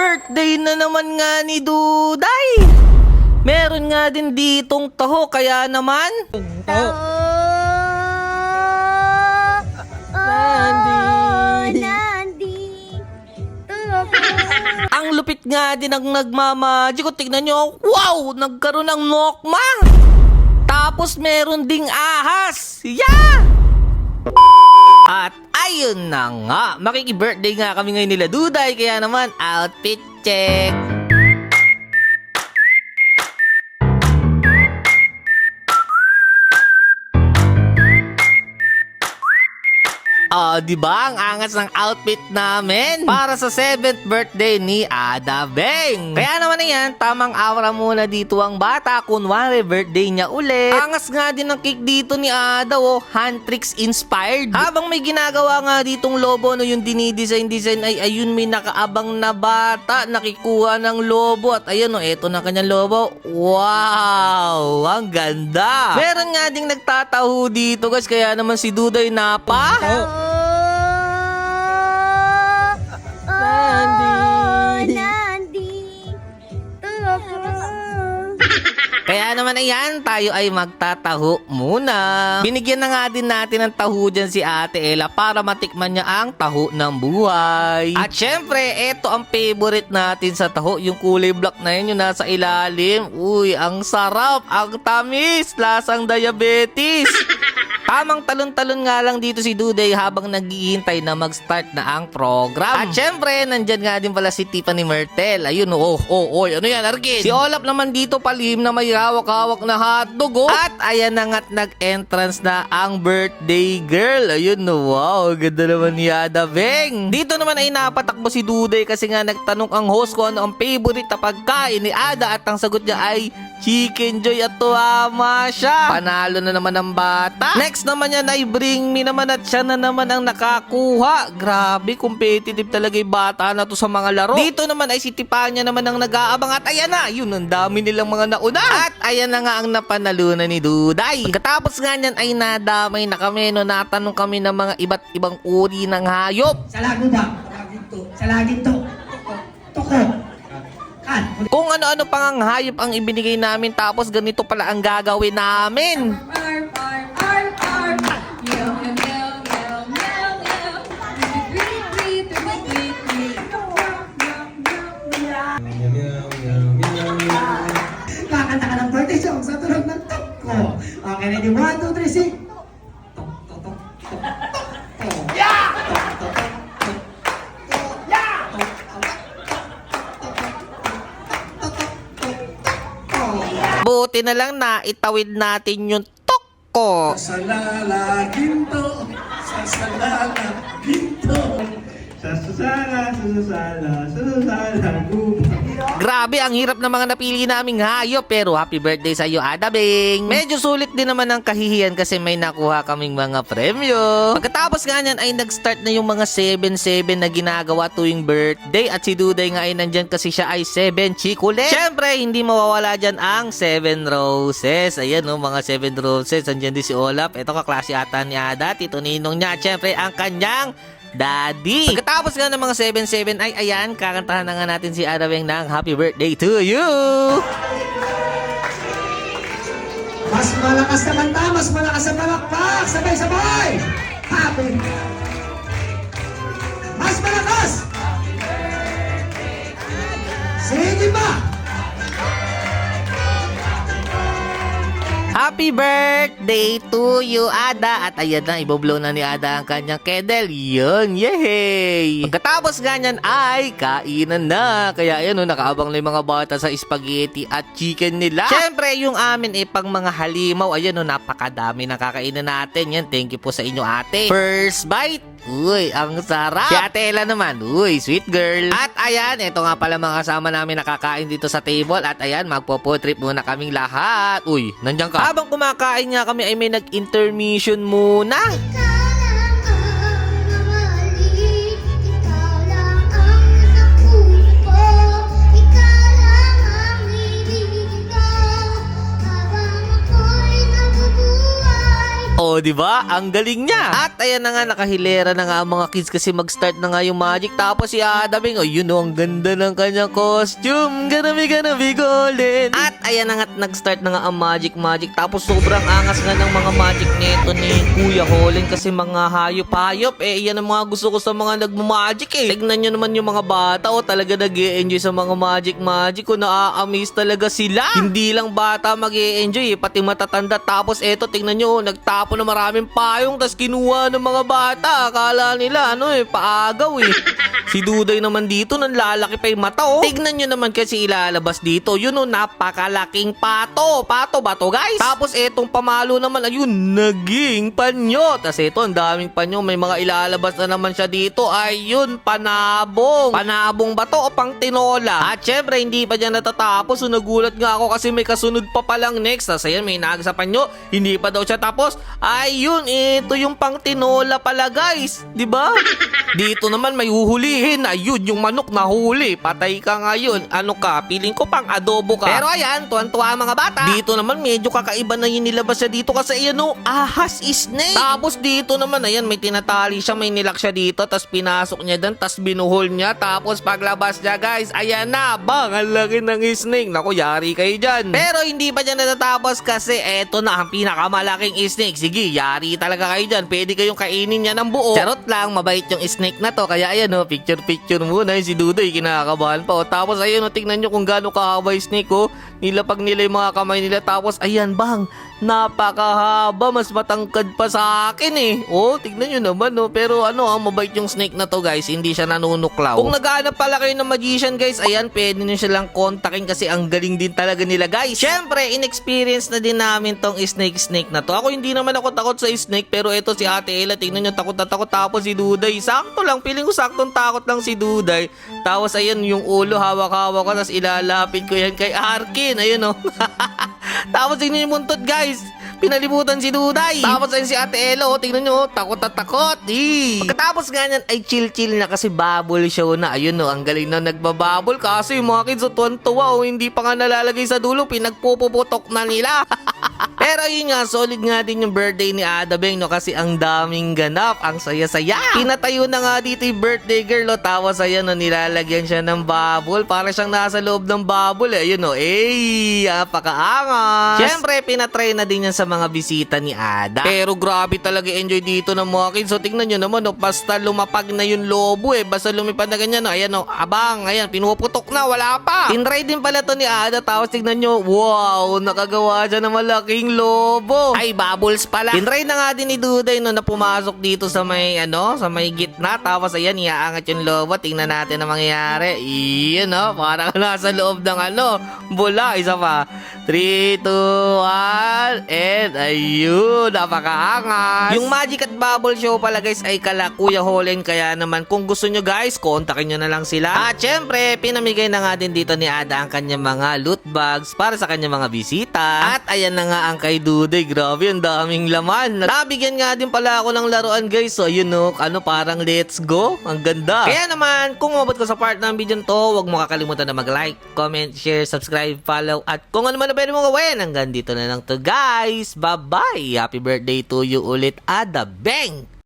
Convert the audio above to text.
Birthday na naman nga ni Duday! Meron nga din ditong taho, kaya naman... Tao! Nandi. Nandi! Ang lupit nga din ng nagmamagic. Kung tignan nyo, wow! Nagkaroon ng nokma! Tapos meron ding ahas! Yeah! At ayun na nga, makiki-birthday nga kami ngayon nila Duday, kaya naman outfit check! Di ba? Ang angas ng outfit namin para sa 7th birthday ni Ada Beng. Kaya naman na yan, tamang aura muna dito ang bata. Kunwari, birthday niya ulit. Angas nga din ng cake dito ni Ada, oh. Hand tricks inspired. Habang may ginagawa nga ditong lobo, no, yung dinidesign-design ay ayun may nakaabang na bata. Nakikuha ng lobo. At ayun, oh, eto na kanyang lobo. Wow! Ang ganda! Meron nga ding nagtataho dito, guys. Kaya naman si Duday napa. Nandi! Naman ayan, tayo ay magtataho muna. Binigyan na nga din natin ng taho dyan si Ate Ella para matikman niya ang taho ng buhay. At syempre, eto ang favorite natin sa taho, yung kulay black na yun, yung nasa ilalim. Uy, ang sarap, ang tamis, lasang diabetes. Tamang talon-talon nga lang dito si Duday habang naghihintay na mag-start na ang program. At syempre, nandyan nga din pala si Tiffany Mertel. Ayun, oh, oh, oh, ano yan, Arkin? Si Olap naman dito palihim na may hawak-hawak na hotdog, oh. At ayan na nga't nag-entrance na ang birthday girl. Ayun, no, wow, ganda naman ni Ada Beng. Dito naman ay napatakbo si Duday kasi nga nagtanong ang host ko ano ang favorite na pagkain ni Ada at ang sagot niya ay Chicken Joy at tuwama siya. Panalo na naman ang bata. Next naman yan ay Bring Me naman at siya na naman ang nakakuha. Grabe, competitive talaga yung bata na to sa mga laro. Dito naman ay si Tipanya naman ang nag-aabang at ayan na, yun ang dami nilang mga nauna. At ayan na nga ang napanalunan ni Duday. Pagkatapos nga niyan ay nadamay na kami no natanong kami ng mga iba't ibang uri ng hayop. Sa lago daw. Sa laging to. Sa laging to. Toko. Kan. Kung ano-ano pang ang hayop ang ibinigay namin tapos ganito pala ang gagawin namin. Arf, arf, ready? One, two, three, sing. Tok, tok, tok, tok, tok, tok. Yeah! Tok, tok, tok, tok, tok. Yeah! Tok, tok, tok, tok, tok, tok, tok, tok. Buti na lang na itawid natin yung toko. Sa lalagim to, sa salala ginto. Sa susala, sa susala, sa susala, gupa. Grabe, ang hirap ng mga napili naming hayop. Pero happy birthday sa iyo, Adabing. Medyo sulit din naman ang kahihiyan kasi may nakuha kaming mga premyo. Pagkatapos nga niyan ay nag-start na yung mga 7-7 na ginagawa tuwing birthday. At si Duday nga ay nandyan kasi siya ay 7 chikulet. Siyempre, hindi mawawala dyan ang 7 roses. Ayan no, mga 7 roses. Andyan din si Olaf. Ito kaklase ata ni Ada. Tito Ninong niya. Siyempre, ang kanyang Daddy! Pagkatapos nga ng mga 7-7 ay ayan, kakantahan na nga natin si Araweng ng Happy Birthday to you! Mas malakas na kanta, mas malakas ang palakpak. Sabay-sabay. Happy. Mas malakas. Sige ba? Happy birthday to you, Ada! At ayan na, iboblow na ni Ada ang kanyang candle. Yun, yay! Pagkatapos ganyan ay kainan na. Kaya ayan o, nakaabang na yung mga bata sa spaghetti at chicken nila. Siyempre, yung amin eh, pang mga halimaw. Ayan o, napakadami na kakainin natin. Yan, thank you po sa inyo, ate. First bite! Uy, ang sarap! Si Ate Ella naman, uy, sweet girl. At ayan, ito nga pala mga kasama namin nakakain dito sa table. At ayan, magpo-food trip muna kaming lahat. Uy, nandiyan ka. Habang kumakain nga kami ay may nag-intermission muna. Ikaw O O, di ba? Ang galing niya. At ayan na nga, nakahilera na nga ang mga kids kasi mag-start na nga yung magic. Tapos si Adaming, oh, yun oh, ang ganda ng kanyang costume. Gonna be, gonna be golden. At ayan na nga, nag-start na nga ang magic magic. Tapos sobrang angas nga ng mga magic nito ni Kuya Hollen kasi mga hayop-hayop. Eh, yan ang mga gusto ko sa mga nagmamagic eh. Tignan nyo naman yung mga bata, oh, talaga nag enjoy sa mga magic magic. Kung naa-amaze talaga sila. Hindi lang bata mag enjoy eh, pati matatanda. Tapos eto, tingnan nyo, oh, nagtapo na maraming payong, tas kinuha ng mga bata. Akala nila, ano eh, paagaw eh. Si Duday naman dito, nanlalaki pa yung mata oh. Tignan nyo naman kasi ilalabas dito. Yun oh, napakalaking pato. Pato ba to guys? Tapos etong pamalo naman, ayun, naging panyo. Tas eto, ang daming panyo. May mga ilalabas na naman siya dito. Ayun, panabong. Panabong ba to o pang tinola? At syempre, hindi pa dyan natatapos. So nagulat nga ako kasi may kasunod pa palang next. Tas ayan, may naga sa panyo. Hindi pa daw siya tapos. Ayun, ito yung pang tinola pala guys. 'Di ba? Dito naman may huhulihin. Ayun, yung manok na huli. Patay ka ngayon. Ano ka? Piling ko pang adobo ka. Pero ayan, tuwan-tuwa mga bata. Dito naman medyo kakaiba na yung nilabas siya dito kasi ayan o, ahas snake. Tapos dito naman, ayan, may tinatali siya, may nilak siya dito, tapos pinasok niya doon, tapos binuhol niya, tapos paglabas niya guys, ayan na, bang, ang laki ng snake. Naku, yari kayo dyan. Pero hindi pa dyan natatapos kasi eto na ang pinakamalaking snake. Sige, yari talaga kayo dyan. Pwede kayong kainin niya ng buo. Charot lang, mabait yung snake na to. Kaya ayan o, picture-picture muna. Yung si Dudoy, kinakabahan pa. O, tapos ayan o, tingnan nyo kung gaano kahaba yung snake o. Nilapag nila yung mga kamay nila. Tapos ayan bang, napakahaba. Mas matangkad pa sa akin eh. O, tignan nyo naman o. Pero ano ah, mabait yung snake na to guys. Hindi siya nanunuklaw. Kung naghahanap pala kayo ng magician guys, ayan, pwede nyo silang kontakin kasi ang galing din talaga nila guys. Syempre, inexperience na din namin tong snake snake na to. Ako hindi naman ako takot sa snake pero ito si Ate Ella, tingnan nyo takot na takot tapos si Duday. Sakto lang, feeling ko saktong takot lang si Duday. Tapos ayan yung ulo hawak-hawak ko tapos ilalapit ko yan kay Arkin. Ayun oh. tapos tingnan yung muntot guys. Pinalibutan si Duday. Tapos ayun si Ate Elo, tingnan nyo, takot na takot. Eh. Pagkatapos nga niyan ay chill-chill na kasi bubble show na. Ayun no, ang galing na nagbabubble kasi yung mga kids oh, tuwan-tuwa oh, hindi pa nga nalalagay sa dulo, pinagpupuputok na nila. Pero yun nga, solid nga din yung birthday ni Ada Beng, no? Kasi ang daming ganap, ang saya-saya. Pinatayo na nga dito yung birthday girl, no? Tawas ayan, no? Nilalagyan siya ng bubble. Para siyang nasa loob ng bubble, eh. Ayun, no? Eh, apakaangas. Siyempre, pinatry na din yan sa mga bisita ni Ada. Pero grabe talaga enjoy dito ng mga kids. So, tingnan nyo naman, no? Basta lumapag na yung lobo, eh. Basta lumipad na ganyan, no? Ayan, no? Abang, ayan, pinuputok na, wala pa. Tinry din pala to ni Ada. Tapos tingnan nyo, wow, nakagawa siya ng malaking lobo. Ay, bubbles pala. Tinry na nga din ni Duday no na pumasok dito sa may ano, sa may gitna. Tapos ayan, iaangat yung lobo. Tingnan natin ang mangyayari. Iyan no, parang nasa loob ng ano, bula. Isa pa. 3, 2, 1, and ayun, napakaangas. Yung Magic at Bubble Show pala guys ay kala Kuya Hollen. Kaya naman kung gusto nyo guys, kontakin nyo na lang sila. At syempre, pinamigay na nga din dito ni Ada ang kanyang mga loot bags para sa kanyang mga bisita. At ayan na nga ang kay Duday. Grabe, ang daming laman. Nabigyan nga din pala ako ng laruan guys. So yun no, ano parang let's go. Ang ganda. Kaya naman, kung umabot ka sa part ng video to, huwag mo kakalimutan na mag-like, comment, share, subscribe, follow, at kung ano man na pwede mo gawin. Hanggang dito na lang to guys. Bye-bye. Happy birthday to you ulit, Ada Bang!